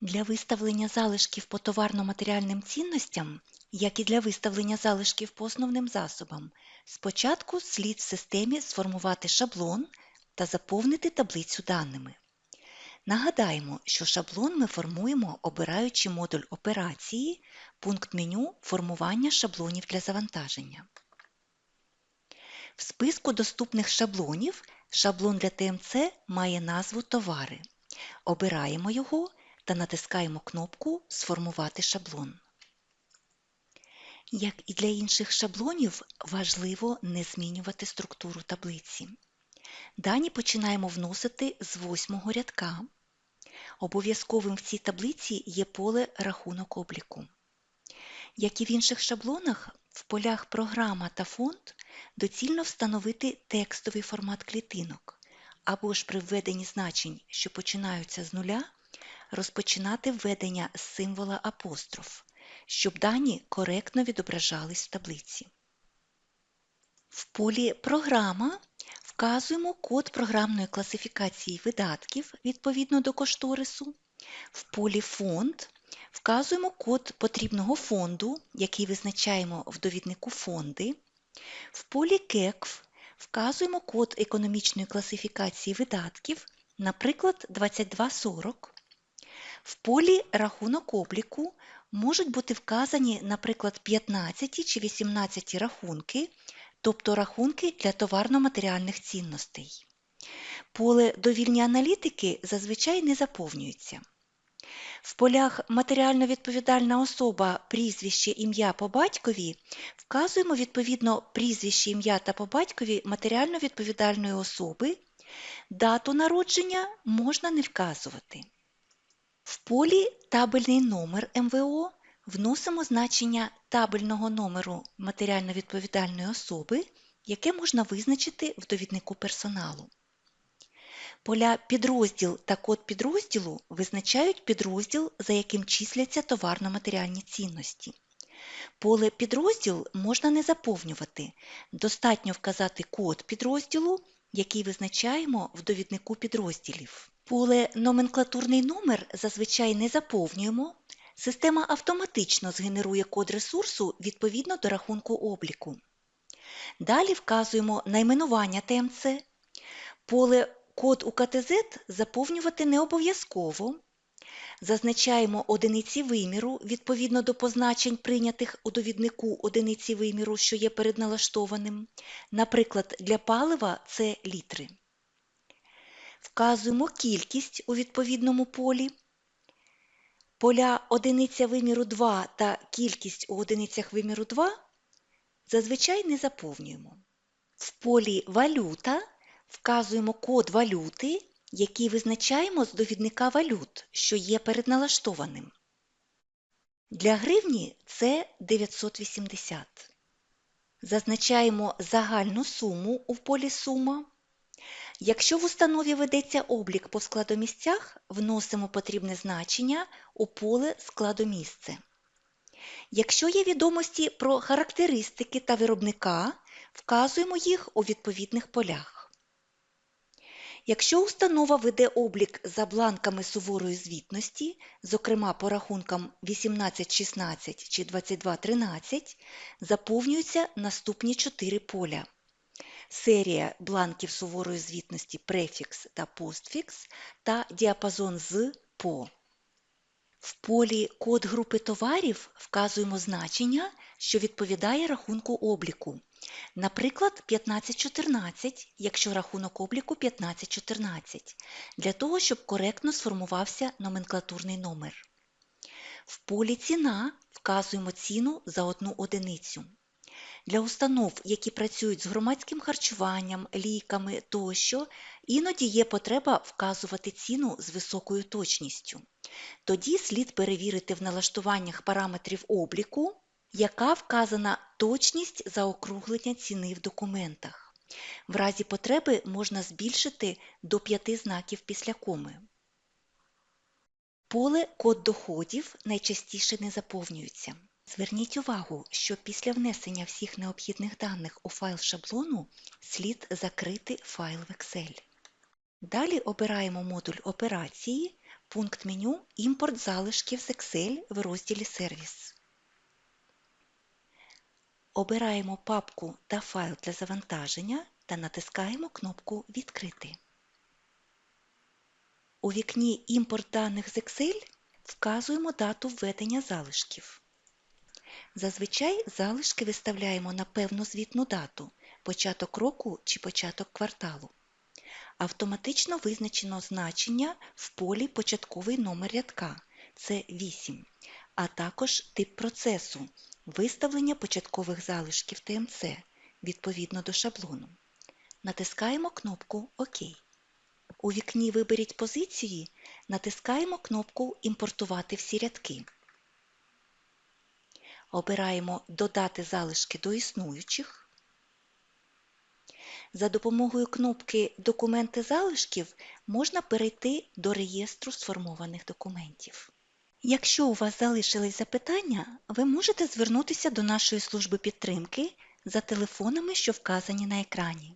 Для виставлення залишків по товарно-матеріальним цінностям, як і для виставлення залишків по основним засобам, спочатку слід в системі сформувати шаблон та заповнити таблицю даними. Нагадаємо, що шаблон ми формуємо, обираючи модуль операції, пункт меню Формування шаблонів для завантаження. В списку доступних шаблонів шаблон для ТМЦ має назву Товари. Обираємо його та натискаємо кнопку Сформувати шаблон. Як і для інших шаблонів, важливо не змінювати структуру таблиці. Дані починаємо вносити з восьмого рядка. Обов'язковим в цій таблиці є поле Рахунок обліку. Як і в інших шаблонах, в полях Програма та фонд доцільно встановити текстовий формат клітинок, або ж при введенні значень, що починаються з нуля, розпочинати введення символа апостроф, щоб дані коректно відображались в таблиці. В полі Програма вказуємо код програмної класифікації видатків відповідно до кошторису. В полі Фонд вказуємо код потрібного фонду, який визначаємо в довіднику Фонди. В полі КЕКВ вказуємо код економічної класифікації видатків, наприклад, 2240. В полі Рахунок обліку можуть бути вказані, наприклад, 15 чи 18 рахунки, тобто рахунки для товарно-матеріальних цінностей. Поле Довільні аналітики зазвичай не заповнюється. В полях Матеріально відповідальна особа, прізвище, ім'я по батькові вказуємо відповідно прізвище, ім'я та по батькові матеріально відповідальної особи, дату народження можна не вказувати. В полі Табельний номер МВО вносимо значення табельного номеру матеріально відповідальної особи, яке можна визначити в довіднику персоналу. Поля підрозділ та код підрозділу визначають підрозділ, за яким числяться товарно-матеріальні цінності. Поле підрозділ можна не заповнювати, достатньо вказати код підрозділу, який визначаємо в довіднику підрозділів. Поле Номенклатурний номер зазвичай не заповнюємо. Система автоматично згенерує код ресурсу відповідно до рахунку обліку. Далі вказуємо найменування ТМЦ. Поле Код УКТЗ заповнювати не обов'язково. Зазначаємо одиниці виміру відповідно до позначень, прийнятих у довіднику одиниці виміру, що є передналаштованим. Наприклад, для палива це літри. Вказуємо кількість у відповідному полі. Поля одиниця виміру 2 та кількість у одиницях виміру 2 зазвичай не заповнюємо. В полі Валюта вказуємо код валюти, який визначаємо з довідника валют, що є передналаштованим. Для гривні це 980. Зазначаємо загальну суму у полі сума. Якщо в установі ведеться облік по складомісцях, вносимо потрібне значення у поле складомісце. Якщо є відомості про характеристики та виробника, вказуємо їх у відповідних полях. Якщо установа веде облік за бланками суворої звітності, зокрема по рахункам 1816 чи 2213, заповнюються наступні чотири поля. Серія бланків суворої звітності префікс та постфікс та діапазон з по. В полі Код групи товарів вказуємо значення, що відповідає рахунку обліку. Наприклад, 1514, якщо рахунок обліку 1514, для того, щоб коректно сформувався номенклатурний номер. В полі Ціна вказуємо ціну за одну одиницю. Для установ, які працюють з громадським харчуванням, ліками тощо, іноді є потреба вказувати ціну з високою точністю. Тоді слід перевірити в налаштуваннях параметрів обліку яка вказана точність заокруглення ціни в документах. В разі потреби можна збільшити до п'яти знаків після коми. Поле Код доходів найчастіше не заповнюється. Зверніть увагу, що після внесення всіх необхідних даних у файл шаблону слід закрити файл в Excel. Далі обираємо модуль операції, пункт меню Імпорт залишків з Excel в розділі Сервіс. Обираємо папку та файл для завантаження та натискаємо кнопку Відкрити. У вікні Імпорт даних з Excel вказуємо дату введення залишків. Зазвичай залишки виставляємо на певну звітну дату, початок року чи початок кварталу. Автоматично визначено значення в полі початковий номер рядка це 8, а також тип процесу виставлення початкових залишків ТМЦ відповідно до шаблону. Натискаємо кнопку ОК. У вікні Виберіть позиції натискаємо кнопку Імпортувати всі рядки. Обираємо Додати залишки до існуючих. За допомогою кнопки Документи залишків можна перейти до реєстру сформованих документів. Якщо у вас залишились запитання, ви можете звернутися до нашої служби підтримки за телефонами, що вказані на екрані.